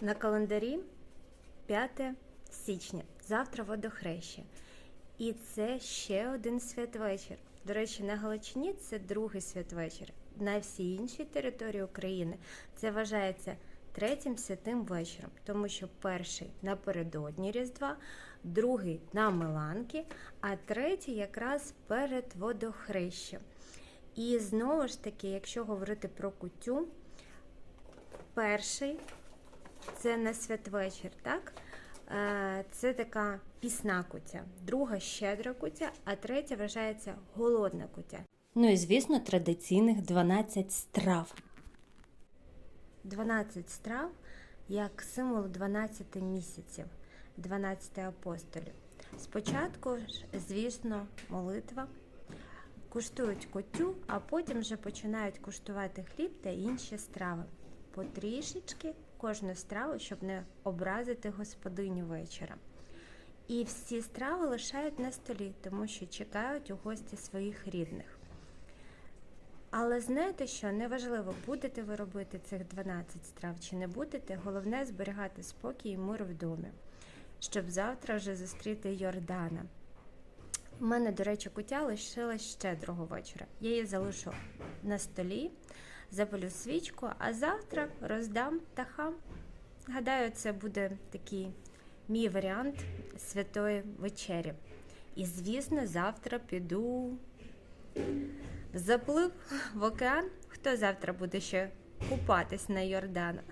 На календарі 5 січня, завтра водохреща. І це ще один святвечір. До речі, на Галичині це другий святвечір. На всій іншій території України це вважається третім святим вечором, тому що перший напередодні Різдва, другий на Миланки, а третій якраз перед водохрещем. І знову ж таки, якщо говорити про кутю, перший це на святвечір, так? Е, Це така пісна кутя, друга щедра кутя, а третя вважається голодна кутя. Ну і звісно, традиційних 12 страв. 12 страв як символ 12 місяців, 12 апостолів. Спочатку звісно, молитва. Куштують котю, а потім вже починають куштувати хліб та інші страви. Потрішечки кожну страву, щоб не образити господиню вечора. І всі страви лишають на столі, тому що чекають у гості своїх рідних. Але знаєте що, неважливо, будете ви робити цих 12 страв чи не будете, головне зберігати спокій і мир в домі, щоб завтра вже зустріти Йордана. У мене, до речі, кутя лишилась щедрого вечора. Я її залишу на столі, запалю свічку, а завтра роздам птахам. Гадаю, це буде такий мій варіант святої вечері. І, звісно, завтра піду заплив в океан. Хто завтра буде ще купатись на Йордана?